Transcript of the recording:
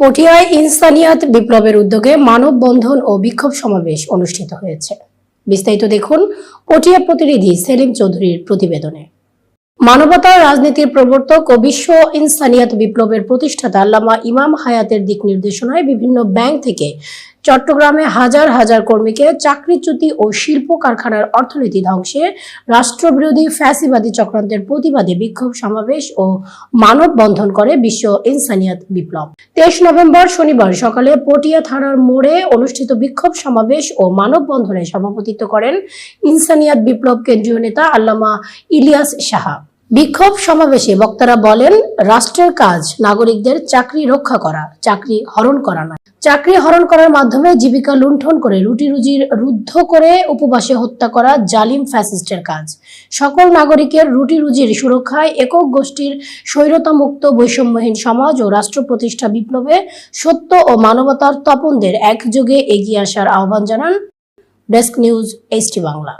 পটিয়ায় ইনসানিয়াত বিপ্লবের উদ্যোগে মানববন্ধন ও বিক্ষোভ সমাবেশ অনুষ্ঠিত হয়েছে। বিস্তারিত দেখুন পটিয়া প্রতিনিধি সেলিম চৌধুরীর প্রতিবেদনে। মানবতার রাজনীতির প্রবর্তক ও বিশ্ব ইনসানিয়াত বিপ্লবের প্রতিষ্ঠাতা আল্লামা ইমাম হায়াতের দিক নির্দেশনায় বিভিন্ন ব্যাংক থেকে চট্টগ্রামে হাজার হাজার কর্মীকে চাকরিচ্যুতি ও শিল্প কারখানার অর্থনীতি ধ্বংসে রাষ্ট্রবিরোধী ফ্যাসিবাদী চক্রান্তের প্রতিবাদে বিক্ষোভ সমাবেশ ও মানববন্ধন করে বিশ্ব ইনসানিয়াত বিপ্লব। তেইশ নভেম্বর শনিবার সকালে পটিয়া থানার মোড়ে অনুষ্ঠিত বিক্ষোভ সমাবেশ ও মানববন্ধনে সভাপতিত্ব করেন ইনসানিয়াত বিপ্লব কেন্দ্রীয় নেতা আল্লামা ইলিয়াস সাহা। বিক্ষোভ সমাবেশে বক্তারা বলেন, রাষ্ট্রের কাজ নাগরিকদের চাকরি রক্ষা করা, চাকরি হরণ করা নয়। চাকরি হরণ করার মাধ্যমে জীবিকা লুণ্ঠন করে রুটি রুজির রুদ্ধ করে উপবাসে হত্যা করা জালিম ফ্যাসিস্টের কাজ। সকল নাগরিকের রুটি রুজির সুরক্ষায় একক গোষ্ঠীর স্বৈরতামুক্ত বৈষম্যহীন সমাজ ও রাষ্ট্র প্রতিষ্ঠা বিপ্লবে সত্য ও মানবতার তপনদের একযোগে এগিয়ে আসার আহ্বান জানান ডেস্ক নিউজ এইচটি বাংলা।